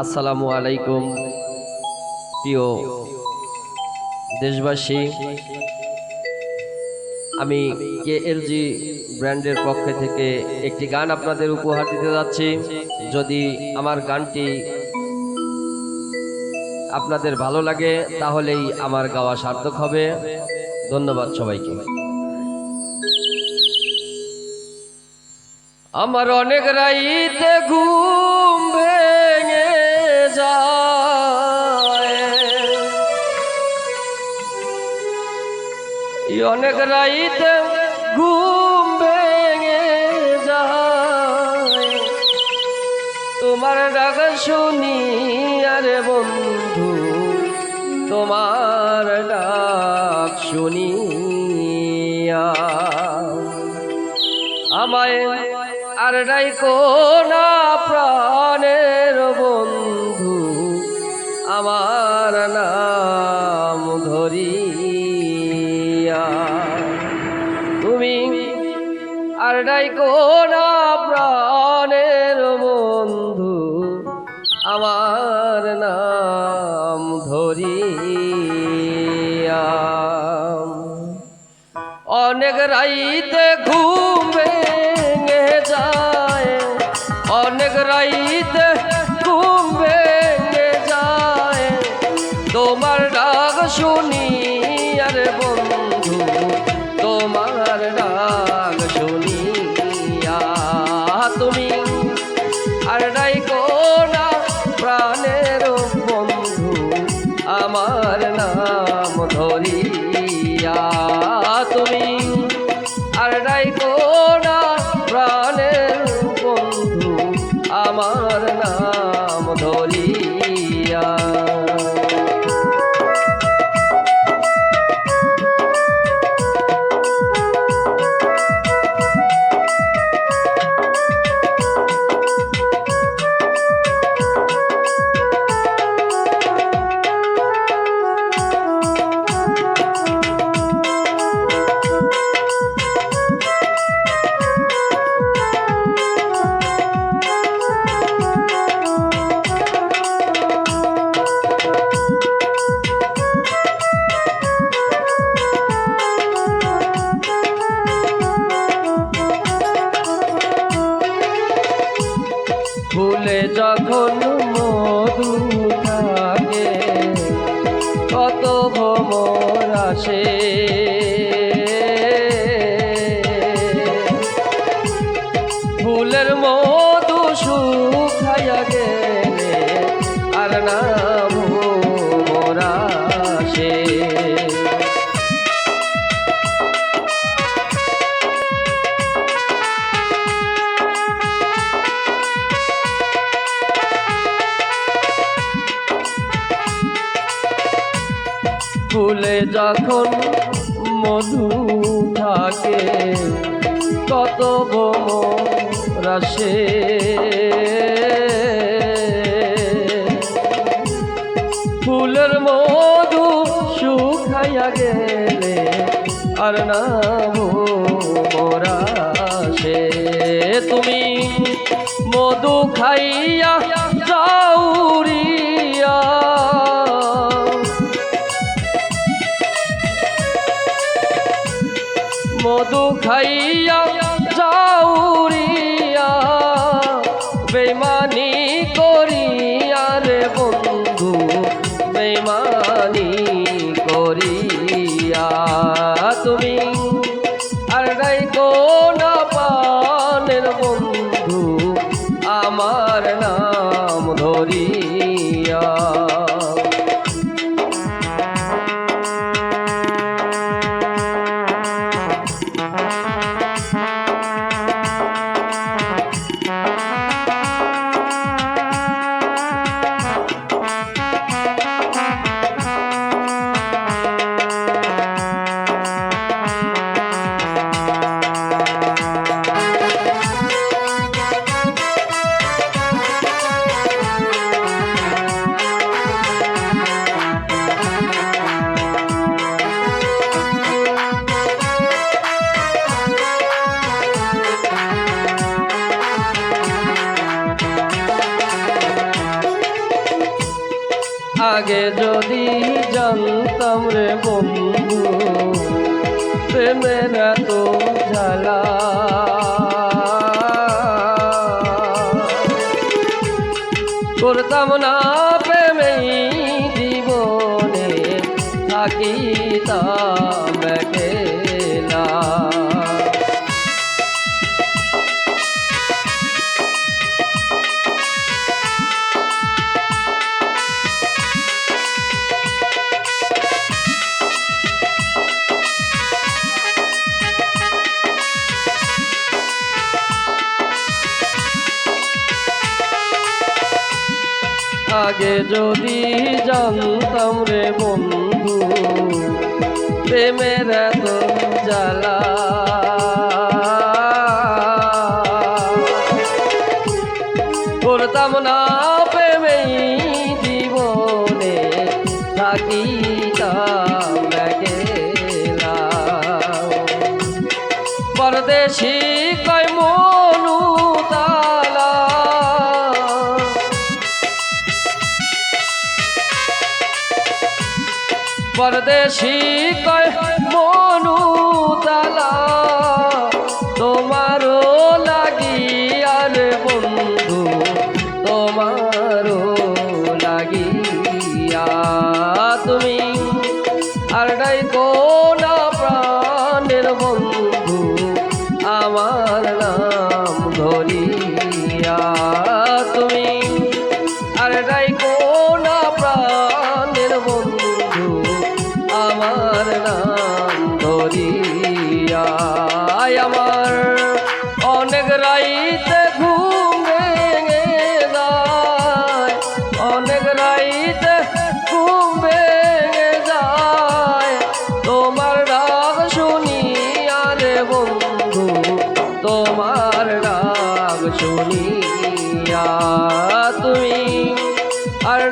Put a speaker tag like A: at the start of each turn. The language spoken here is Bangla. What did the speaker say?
A: আসসালামু আলাইকুম। প্রিয় দেশবাসী, আমি কে এলজি ব্র্যান্ডের পক্ষ থেকে একটি গান আপনাদের উপহার দিতে যাচ্ছি। যদি আমার গানটি আপনাদের ভালো লাগে, তাহলেই আমার গাওয়া সার্থক হবে। ধন্যবাদ সবাইকে। আমার অনেক রাইতে ঘুম অনেক রাইতে ঘুম ভেঙে যায়। তোমার ডাক শুনি, আরে বন্ধু, তোমার ডাক শুনিয়া আমায় আর ডাইকো না প্রাণের বন্ধু। ডাইকো না প্রাণের বন্ধু। আমার নাম ধরিয়া। অনেক রাইতে ঘুম আমার নাম ধরিয়া আসে ফুলের মধু ফুলে যখন মধু থাকে, কত বম রাশে ফুলের মধু শুকাইয়া গেলে আর না মোরাশে তুমি মধু খাইয়া যাউরিয়া মধু খাইয়া যাউরিয়া বেমানি করিয়া রে বন্ধু বেমানি করিয়া। আগে যদি জানতাম রে বন্ধু প্রেমের এত জ্বালা। করতাম না প্রেমেই জীবনে থাকিতাম আগে যদি জানতাম রে বন্ধু প্রেমের এত জ্বালা। করতাম না পরদেশি পরদেশি কয় মনু তালা তোমারও লাগি আর বন্ধু তোমারও লাগিয়া তুমি অনেক রাইতে ঘুম ভেঙে যায়। তোমার ডাক শুনি আরে বন্ধু, তোমার ডাক শুনিয়া তুমি, আর